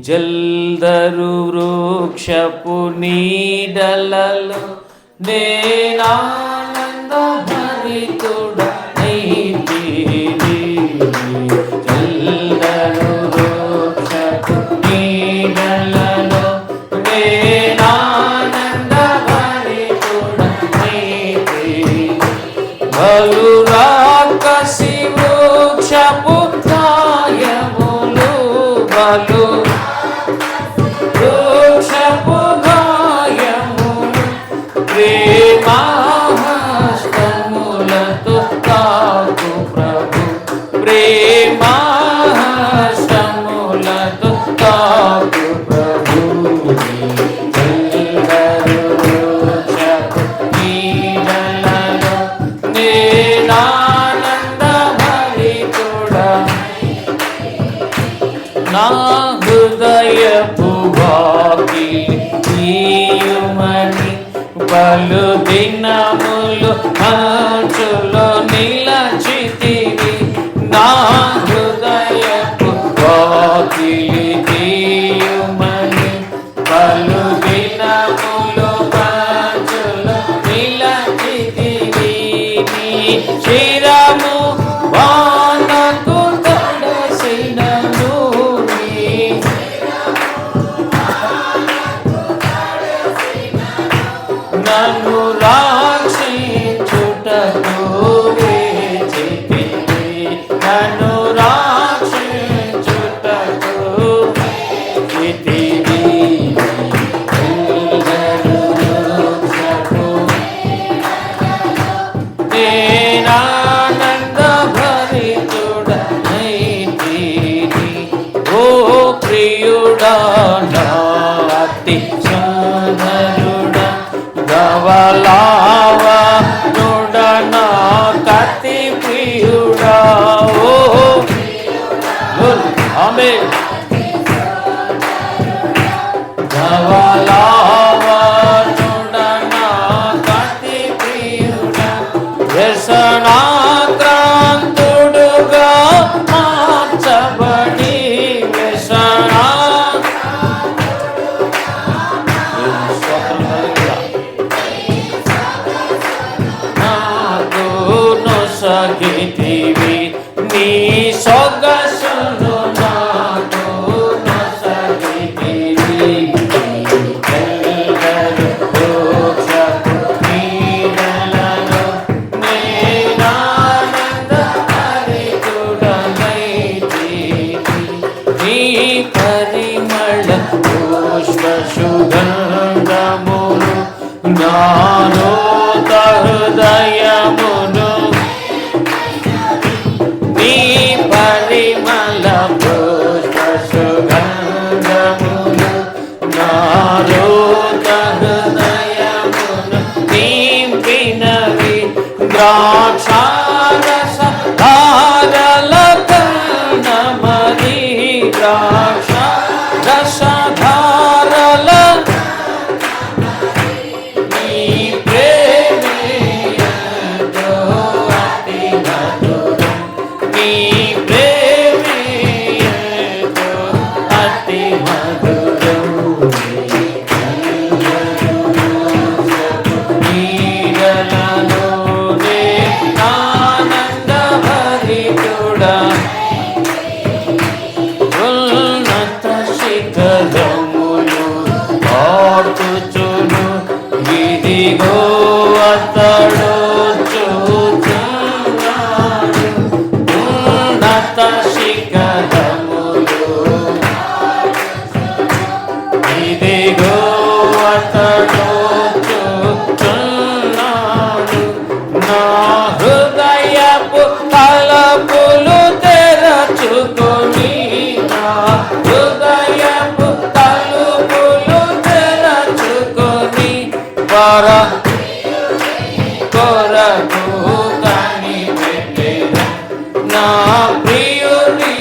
జల్దరు వృక్షపు నీడలలో నేనానంద భరితుడ జల్దరు వృక్షపు నీడలలో నేనానంద భరితుడ బలు రాకసి ప్రేమాహస్తములతో తాకు ప్రభు. ప్రేమాహస్తములతో తాకు ప్రభు. నేనానంద భరితుడా నా హృదయపు వాకి నీయుమని పలు దినములు మంచులో నిలచితివి నా హృదయపు వాకి నీయుమని పలు దినములు మంచులో నిలచితివి నీ ನನ್ನು ರಾ Amen. Amen. Amen. నాలో హృదయమును నీ పరిమళ పుష్ప సుగంధములు నాలో హృదయమును నింపినవి ద్రాక్షారస ధారల కన్నమరి ద్రాక్ష ద్వారా కొరకు కనిపెట్టిన నా ప్రియుని